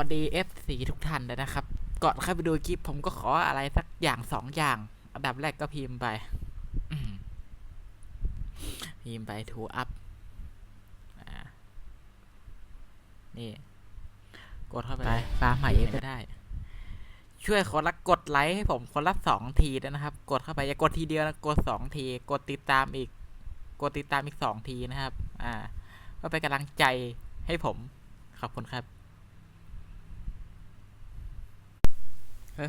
วัสดี F4 ทุกท่านเลยนะครับ ก่อนเข้าไปดูคลิปผมก็ขออะไรสักอย่างสองอย่าง อันดับแรกก็พิมพ์ไปอืมพิมพ์ไปทูอัพนี่ กดเข้าไปฟ้าใหม่ก็ได้ ช่วยคนละกดไลค์ให้ผมคนละสองทีด้วยนะครับ กดเข้าไปอย่ากดทีเดียวนะ กดสองที กดติดตามอีก กดติดตามอีกสองทีนะครับ อ่าเพื่อเป็นกำลังใจให้ผม ขอบคุณครับ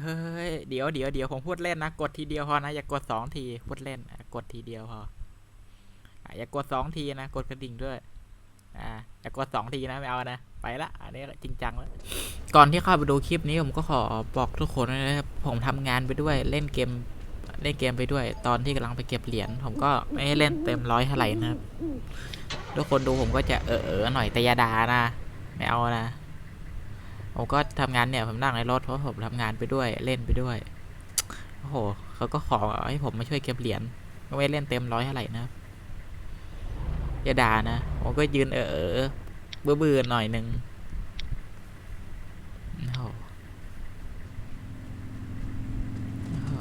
เฮ้ยเดี๋ยวเดี๋ยวเดี๋ยวผมพูดเล่นนะ กดทีเดียวพอนะ อย่ากดสองทีพูดเล่นกดทีเดียวพออย่ากดสองทีนะ กดกระดิ่งด้วย อ่า อย่ากดสองทีนะไม่เอานะ ไปละ อันนี้จริงจังแล้ว ก่อนที่เข้าไปดูคลิปนี้ผมก็ขอบอกทุกคนนะครับ ผมทำงานไปด้วยเล่นเกมเล่นเกมไปด้วย ตอนที่กำลังไปเก็บเหรียญผมก็ไม่ได้เล่นเต็มร้อยเท่าไหร่นะครับ ทุกคนดูผมก็จะเออเออหน่อยแต่ยาดานะ ไม่เอานะ ผมก็ทำงานเนี่ยผมนั่งในรถเพราะผมทำงานไปด้วยเล่นไปด้วยโอ้โหเขาก็ขอให้ผมมาช่วยเก็บเหรียญไม่เล่นเต็มร้อยเท่าไหร่นะอย่าด่านะผมก็ยืนเออเบื่อเบื่อๆหน่อยหนึ่งโอ้โหโอ้โห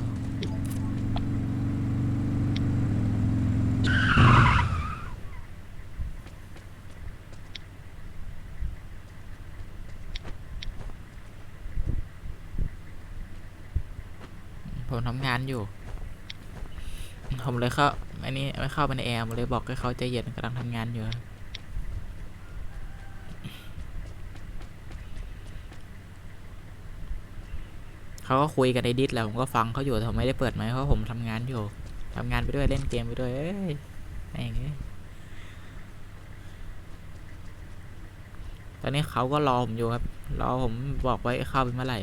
ผมทำงานอยู่ ผมเลยเข้าอันนี้ไม่เข้าไปในแอร์ผมเลยบอกให้เขาใจเย็นกำลังทำงานอยู่เขาก็คุยกันในดิสแหล้วผมก็ฟังเขาอยู่แต่ผมไม่ได้เปิดไหมเพราะผมทำงานอยู่ทำงานไปด้วยเล่นเกมไปด้วยเอ้ยแม่างเอ้ยตอนนี้เขาก็รอผมอยู่ครับรอผมบอกไว้เข้าไปเมื่อไหร่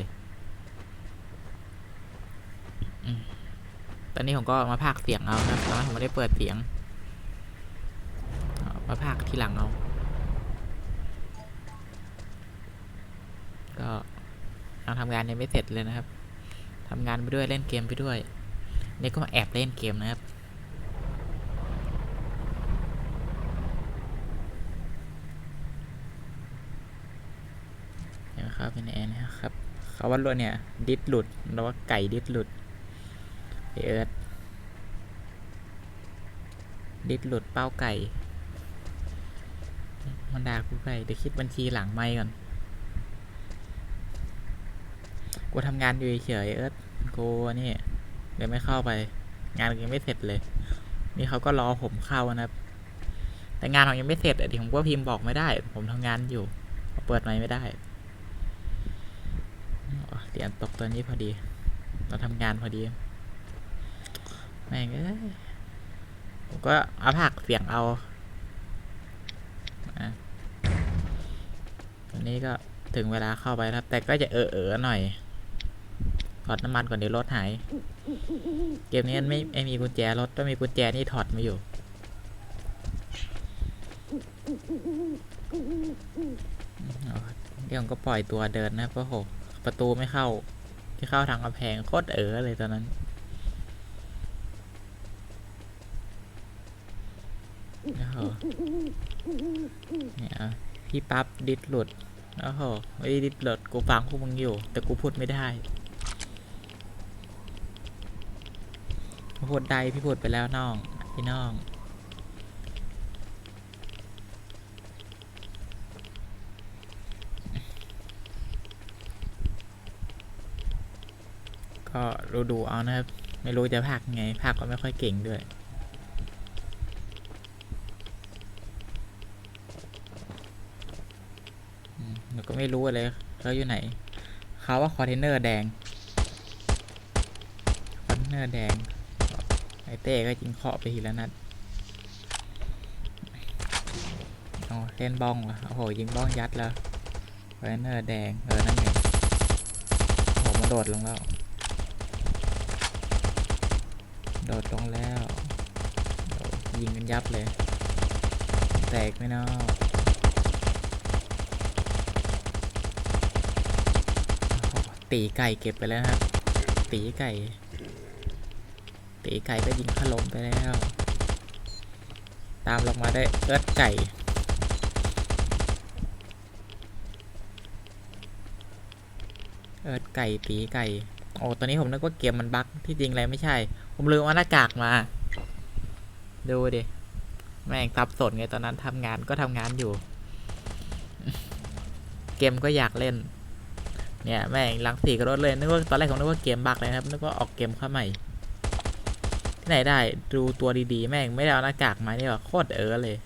อืม ตอนนี้ผมก็มาพากเสียงเอาครับตอนนั้นผมไม่ได้เปิดเสียง มาพากทีหลังเอา ก็ยังทำงานยังไม่เสร็จเลยนะครับทำงานไปด้วยเล่นเกมไปด้วยนี่ก็มาแอบเล่นเกมนะครับเดี๋ยวเขาไปในแอร์นะครับเขาว่าหลุดเนี่ย ดิสหลุดแล้วว่าไก่ดิสหลุด เอิร์ธดิสหลุดเป้าไก่ มันด่ากูไก่เดี๋ยวคิดบัญชีหลังไม่ก่อน กูทำงานอยู่เฉยเอิร์ธกูนี่เดี๋ยวไม่เข้าไป งานยังไม่เสร็จเลย นี่เขาก็รอผมเข้านะครับ แต่งานของยังไม่เสร็จอะดิผมก็พิมพ์บอกไม่ได้ ผมทำงานอยู่ เปิดไมไม่ได้เหรียญตกตัวนี้พอดี เราทำงานพอดี แม่งเอ้ยผมก็เอาผักเสียงเอาอะตอนนี้ก็ถึงเวลาเข้าไปแล้วแต่ก็จะเออเออหน่อยถอดน้ำมันก่อนเดี๋ยวรถหาย เกมนี้มันไม่ไม่มีกุญแจรถต้องมีกุญแจนี่ถอดมาอยู่เดี๋ยวก็ปล่อยตัวเดินนะเพราะโหประตูไม่เข้าที่เข้าทางกำแพงโคตรเออเลยตอนนั้น โอ้โหเนี่ยอาพี่ปั๊บดิดหลุดโอ้โหไม่ได้ดิดหลุดกูฟังพวกมึงอยู่ แต่กูพูดไม่ได้พูดได้พี่พูดไปแล้วน้อง พี่น้องก็รู้ดูเอานะครับ ไม่รู้จะพากไงพากก็ไม่ค่อยเก่งด้วย อืมแล้วก็ ไม่รู้เลยเขาอยู่ไหนเขาว่าคอนเทนเนอร์แดงคอนเทนเนอร์แดงไอเต้ก็ยิงเคาะไปทีละนัดอ๋อเล่นบ้องวะโอ้โหยิงบ้องยัดแล้วคอนเทนเนอร์แดงเออนั่นไงโอ้โหมันโดดลงแล้วโดดลงแล้วยิงกันยับเลย แตกไหม่นอโอ้โห ตีไก่เก็บไปแล้วครับตีไก่ ตีไก่ก็ยิงขลมไปแล้ว ตามลงมาได้เอิร์ดไก่ เอิร์ธไก่ตีไก่ โอ้ตอนนี้ผมนึกว่าเกมมันบั๊กที่จริงอะไรไม่ใช่ ผมลืมเอาหน้ากากมา ดูดิ แม่งซับสนไงตอนนั้นทำงานก็ทำงานอยู่ เกมก็อยากเล่น เนี่ยแม่งลังสีกระโดดเลยนึกว่าตอนแรกผมนึกว่าเกมบักเลยครับนึกว่าออกเกมเข้าใหม่ที่ไหนได้ดูตัวดีๆ แม่งไม่ได้เอาหน้ากากมาเนี่ยโคตรเออเลย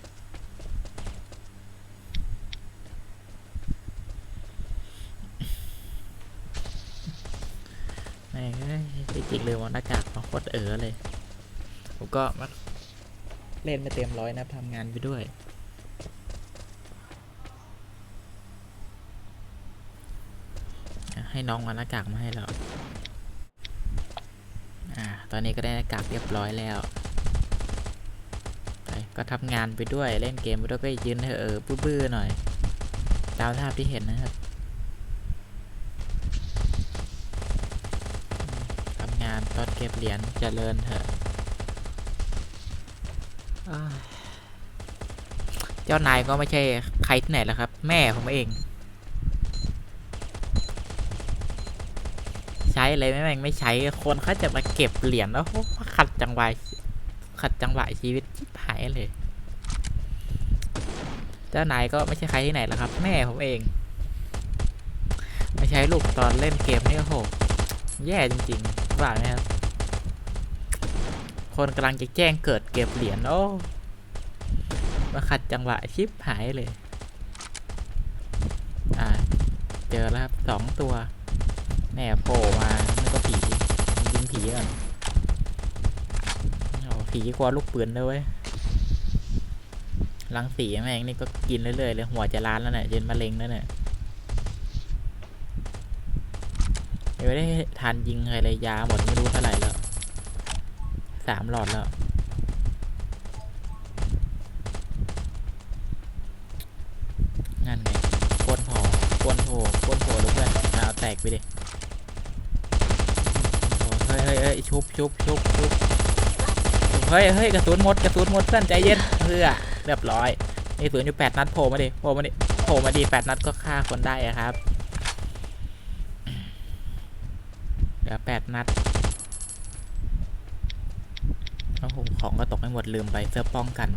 แม่งเอ้ยจริงๆเลยว่าหน้ากากมาโคตรเออเลยผมก็มาเล่นไม่เต็มร้อยนะทำงานไปด้วย ให้น้องเอาหน้ากากมาให้เราอ่าตอนนี้ก็ได้หน้ากากเรียบร้อยแล้วไปก็ทำงานไปด้วยเล่นเกมไปด้วยก็ยืนเถอะเอบื้อๆหน่อย ตามภาพที่เห็นนะครับทำงานตอนเก็บเหรียญเจริญเถอะเจ้านายก็ไม่ใช่ใครที่ไหนแล้วครับ แม่ผมเอง ช้อะไรไม่แม่งไม่ใช้คนเขาจะมาเก็บเหรียญแล้วโหขัดจังหวะขัดจังหวะชีวิตชิบหายเลย เจ้านายก็ไม่ใช่ใครที่ไหนแล้วครับ แม่ผมเองไม่ใช้ลูกตอนเล่นเกมนี่โอ้โหแย่จริงๆว่าไหมครับคนกำลังจะแจ้งเกิดเก็บเหรียญโอ้มาขัดจังหวะชิปหายเลย อ่า เจอแล้วครับสองตัว แน่โผล่มานี่ก็ผียิงผีก่อนโอ้ผีกลัวลูกปืนด้วยเวยลังสีแม่งนี่ก็กินเรื่อยๆเลยหัวจะล้านแล้วเนี่ยเจนมะเร็งแล้วเนี่ยไม่ได้ทานยิงอะไรเลยยาหมดไม่รู้เท่าไหร่แล้วสามหลอดแล้วนั่นไงก้นพอก้นโผล่ก้นโผล่ล้วเพื่อนเอาแตกไปดิโอ้เฮ้ยเฮ้ยเฮ้ย ชุบชุบชุบชุบเฮ้ยเฮ้ยกระสุนหมดกระสุนหมดเพื่อนใจเย็นเพื่อเรียบร้อยนี่ปืนอยู่แปดนัดโผล่มาดิโผล่มาดิโผล่มาดิแปดนัดก็ฆ่าคนได้อะครับเหลือแปดนัดโอ้โหของก็ตกไม่หมดลืมไปเสื้อป้องกัน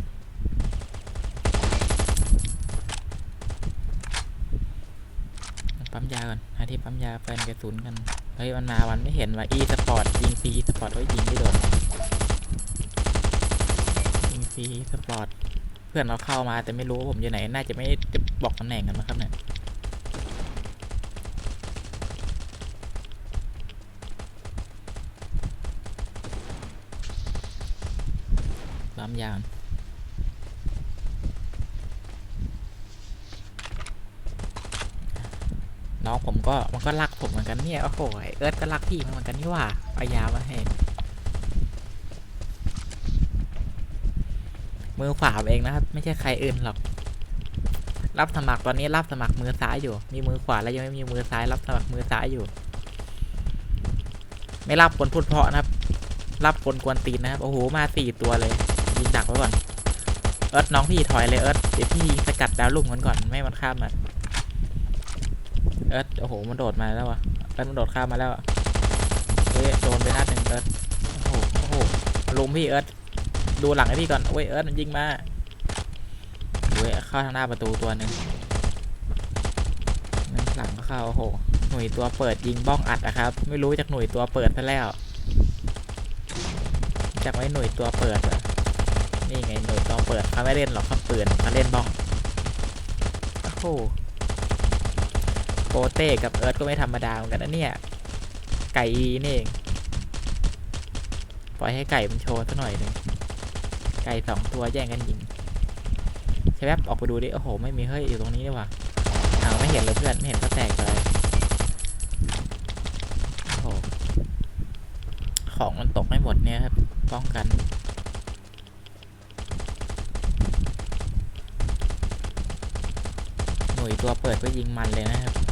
ปั๊มยาก่อนหาที่ปั๊มยาแฟนกระสุนกัน เฮ้ยมันมาวันไม่เห็นว่าอีสปอร์ตยิงฟรีอีสปอร์ตไว้ยยิงไม่โดนยิงฟรีสปอร์ตเพื่อนเราเข้ามาแต่ไม่รู้ว่าผมอยู่ไหนน่าจะไม่ได้บอกตำแหน่งกันนะครับเนี่ยปั๊มยาง น้องผมก็มันก็รักผมเหมือนกันเนี่ยโอ้โหเอิร์ธก็รักพี่มันเหมือนกันนี่ว่าเอายามาให้มือขวาเองนะครับ ไม่ใช่ใครอื่นหรอก รับสมัครตอนนี้รับสมัครมือซ้ายอยู่ มีมือขวาแล้วยังไม่มีมือซ้าย รับสมัครมือซ้ายอยู่ ไม่รับคนพูดเพาะนะครับ รับคนกวนตีนนะครับโอ้โหมาสี่ตัวเลยยิงดักไว้ก่อนเอิร์ธน้องพี่ถอยเลยเอิร์ธเดี๋ยวพี่สกัดดาวลุ่มมันก่อนไม่มันข้ามมา เอิร์ธโอ้โห มันโดดมาแล้ววะเอิร์ธมันโดดข้ามมาแล้วอะเฮ้ยโดนไปนัดหนึ่งเอิร์ธโอ้โหโอ้โหลุมพี่เอิร์ธดูหลังให้พี่ก่อนเว้ยเอิร์ธมันยิงมาเว้ยเข้าทางหน้าประตูตัวหนึ่งหลังก็เข้าโอ้โหหน่วยตัวเปิดยิงบ้องอัดนะครับ ไม่รู้จากหน่วยตัวเปิดซะแล้ว จากไว้หน่วยตัวเปิดอะนี่ไงหน่วยตัวเปิดเขาไม่เล่นหรอกเขาปืนเขาเล่นบ้องโอ้โห โปเต้กับเอิร์ธก็ไม่ธรรมดาเหมือนกันนะเนี่ย ไก่นี่เอง ปล่อยให้ไก่มันโชว์สักหน่อยหนึ่งไก่สองตัวแย่งกันยิงใช่แวบออกไปดูดิ โอ้โห ไม่มีเฮ้ย อยู่ตรงนี้นี่หว่าอ้าวไม่เห็นเลยเพื่อน ไม่เห็นก็แตกไปโอ้โห ของมันตกไม่หมดเนี่ยครับ ป้องกันหน่วยตัวเปิดก็ยิงมันเลยนะครับ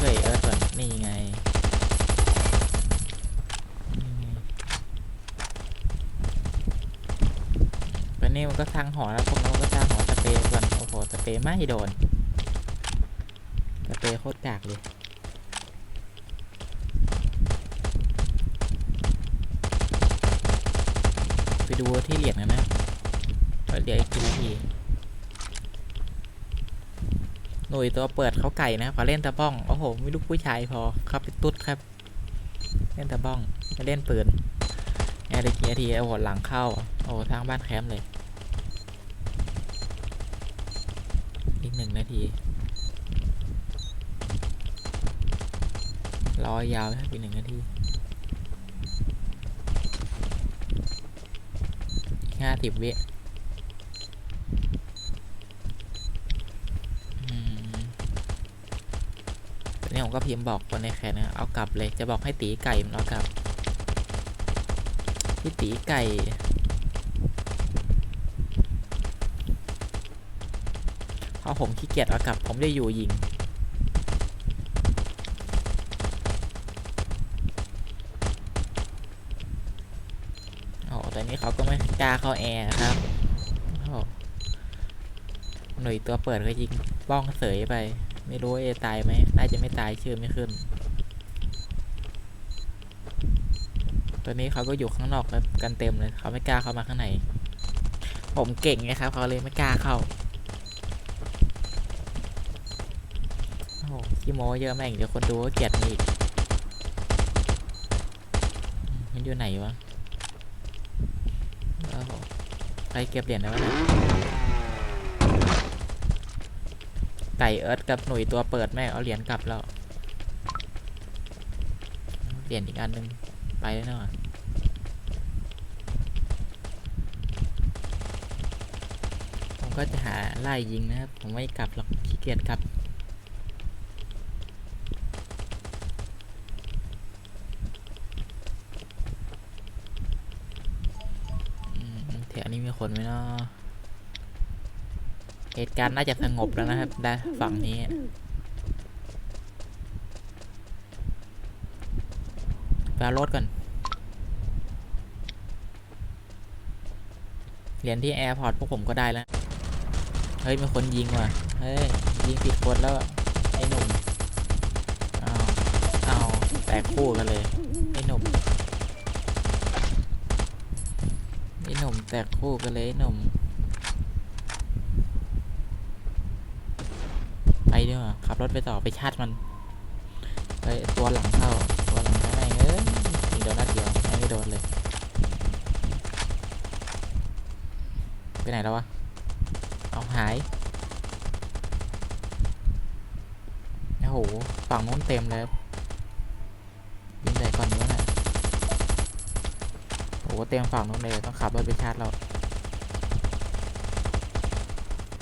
ไอ้ยิงเอเอิร์ธก่อนนี่ไงนี่ไงวันนี้มันก็สร้างหอแล้วพวกนั้นก็สร้างหอสเปรย์ก่อนโอ้โหสเปรย์ไม่โดนสเปรย์โคตรกากเลยไปดูที่เหรียญกันนะเดี๋ยวอีกกี่นาที หน่วยตัวเปิดเขาไก่นะเขาเล่นตะบ้อง โอ้โหไม่ลูกผู้ชายพอครับเป็นตุ๊ดครับ เล่นตะบ้องไม่เล่นปืนแอร์ได้กี่นาทีโอ้โหหลังเข้า โอ้โหทางบ้านแคมป์เลย อีกหนึ่งนาที รอยาวอีกหนึ่งนาทีห้าสิบวิ ตอนนี้ผมก็พิมพ์บอกคนในแคนนะเอากลับเลยจะบอกให้ตีไก่มันเอากลับพี่ตีไก่เพราะผมขี้เกียจเอากลับ ผมจะอยู่ยิงโอ้แต่นี้เขาก็ไม่กล้าเข้าแอร์ครับหหน่วยตัวเปิดก็ยิงบ้องเสยไป ไม่รู้เอตายไหมน่าจะไม่ตายชื่อไม่ขึ้นตัวนี้เขาก็อยู่ข้างนอกแล้วกันเต็มเลยเขาไม่กล้าเข้ามาข้างใน ผมเก่งไงครับเขาเลยไม่กล้าเข้า โอ้โหขี้โม้เยอะแม่งเดี๋ยวคนดูก็เกลียดอีกอืมมันอยู่ไหนวะ โอ้โห ใครเก็บเหรียญได้วะเนี่ย ไก่เอิร์ธกับหนุ่ยตัวเปิดแม่เอาเหรียญกลับแล้ว เหรียญอีกอันหนึ่งไปแล้วเนาะผมก็จะหาไล่ยิงนะครับ ผมไม่กลับหรอกขี้เกียจกลับอืมแถวนี้มีคนไหมเนาะ เหตุการณ์น่าจะสงบแล้วนะครับด้านฝั่งนี้ไปเอารถก่อน เหรียญที่แอร์พอร์ตพวกผมก็ได้แล้ว เฮ้ยมีคนยิงว่ะ เฮ้ย ยิงผิดคนแล้ว ไอ้หนุ่ม เอาเอาแตกคู่กันเลย ไอ้หนุ่ม ไอ้หนุ่มแตกคู่กันเลยไอ้หนุ่ม ไปดีกว่าขับ รถไปต่อไปชาร์จมันไปตัวหลังเข้าตัวหลังเข้าแม่งเอ้ยโดนนัดเดียวไม่โดนเลย ไปไหนแล้ววะ เอาหายโอ้โหฝั่งนู้นเต็มเลยยิงไหนก่อนนี้วะเนี่ยโอ้โหเต็มฝั่งนู้นเลยต้องขับรถไปชาร์จเรา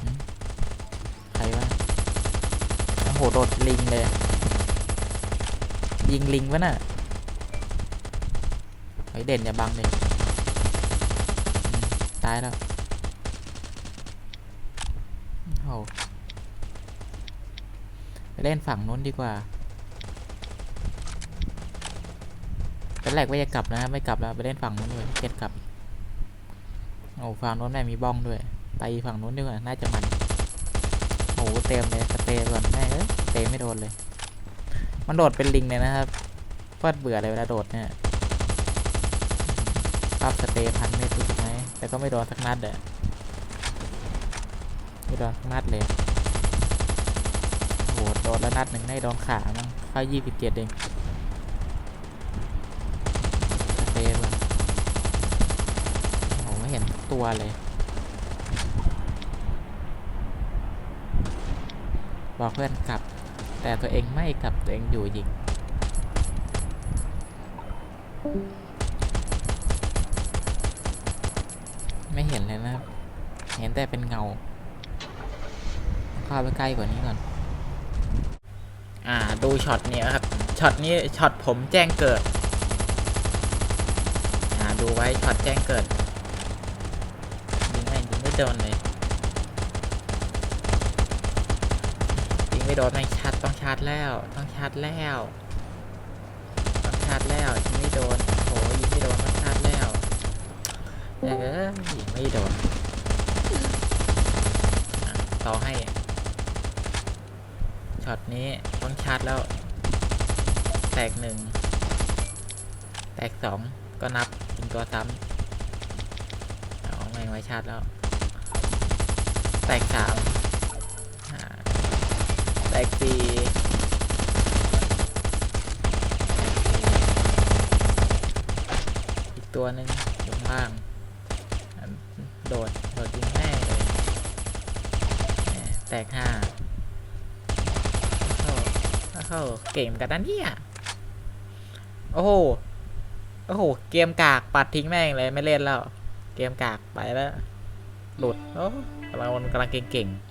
หึใครวะ โหโดดลิงเลย ยิงลิงวะน่ะไอ้เด่นอย่าบังเลยตายแล้วโหไปเล่นฝั่งนู้นดีกว่าตอนแรกว่าจะกลับนะไม่กลับแล้วไปเล่นฝั่งนู้นเลยเก็ตกลับโอ้ฝั่งนู้นแม่มีบ้องด้วย ไปฝั่งนู้นดีกว่าน่าจะมัน โอ้โหเต็มเลยสเปรย์ก่อนแม่เอ้ยเตะไม่โดนเลย มันโดดเป็นลิงเลยนะครับโคตรเบื่อเลยเวลาโดดเนี่ยปรับสเปรย์พันเมตรถูกไหมแต่ก็ไม่โดนสักนัดอะไม่โดนสักนัดเลยโอ้โหโดนแล้วนัดหนึ่งได้โดนขามั้งเข้ายี่สิบเจ็ดเองสเปรย์ก่อนโอ้โหไม่เห็นตัวเลย บอกเพื่อนกลับ แต่ตัวเองไม่กลับตัวเองอยู่ยิงไม่เห็นเลยนะครับ เห็นแต่เป็นเงา เข้าไปใกล้กว่านี้ก่อน อ่า ดูช็อตนี้ครับ ช็อตนี้ ช็อตผมแจ้งเกิด อ่า ดูไว้ ช็อตแจ้งเกิด ยิงไม่ยิงไม่โดนเลย ยิง ไม่โดนไม่ชัดต้องชาร์จแล้ว ต้องชาร์จแล้วต้องชาร์จแล้วยิงไม่โดนโหยิงไม่โดนต้องชาร์จแล้วเออยิงไม่โดนต่อให้ช็อตนี้ต้องชาร์จแล้ว แตกหนึ่งแตกสองก็นับเป็นตัวซ้ำเอาแม่งไว้ชาร์จแล้ว แตกสาม ตกสี่อีกตัวหนึ่งอยู่ข้างโดด โดดยิงแม่เลยแตกห้าเข้าเข้าเก่งเหมือนกันนเนี่ย โอ้โห โอ้โห เกมกากปัดทิ้งแม่งเลยไม่เล่นแล้ว เกมกากไปแล้ว หลุด โอ้กำลังมันกำลังเก่งๆ